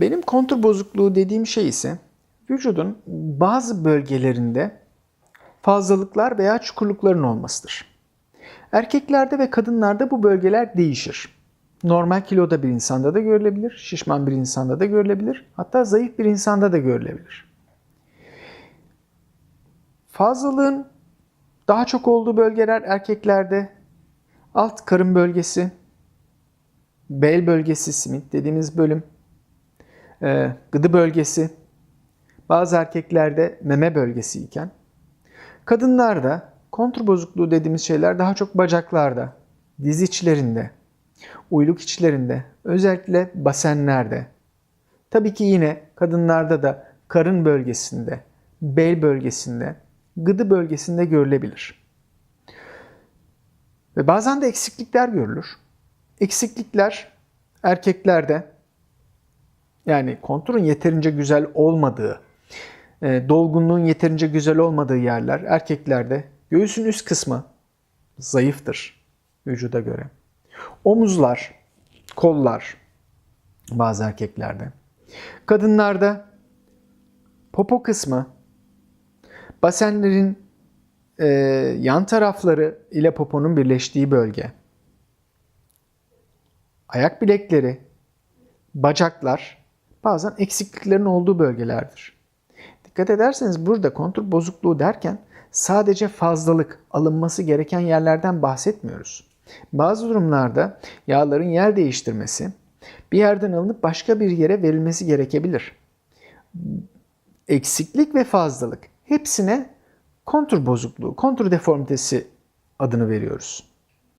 Benim kontur bozukluğu dediğim şey ise vücudun bazı bölgelerinde fazlalıklar veya çukurlukların olmasıdır. Erkeklerde ve kadınlarda bu bölgeler değişir. Normal kiloda bir insanda da görülebilir, şişman bir insanda da görülebilir, hatta zayıf bir insanda da görülebilir. Fazlalığın daha çok olduğu bölgeler erkeklerde alt karın bölgesi, bel bölgesi, simit dediğimiz bölüm, e, gıdı bölgesi, bazı erkeklerde meme bölgesi iken, kadınlarda kontur bozukluğu dediğimiz şeyler daha çok bacaklarda, diz içlerinde, uyluk içlerinde, özellikle basenlerde. Tabii ki yine kadınlarda da karın bölgesinde, bel bölgesinde, gıdı bölgesinde görülebilir. Ve bazen de eksiklikler görülür. Eksiklikler erkeklerde yani konturun yeterince güzel olmadığı, e, dolgunluğun yeterince güzel olmadığı yerler erkeklerde göğüsün üst kısmı zayıftır vücuda göre. Omuzlar, kollar bazı erkeklerde. Kadınlarda popo kısmı, basenlerin e, yan tarafları ile poponun birleştiği bölge, ayak bilekleri, bacaklar bazen eksikliklerin olduğu bölgelerdir. Dikkat ederseniz burada kontur bozukluğu derken sadece fazlalık alınması gereken yerlerden bahsetmiyoruz. Bazı durumlarda yağların yer değiştirmesi bir yerden alınıp başka bir yere verilmesi gerekebilir. Eksiklik ve fazlalık hepsine kontur bozukluğu, kontur deformitesi adını veriyoruz.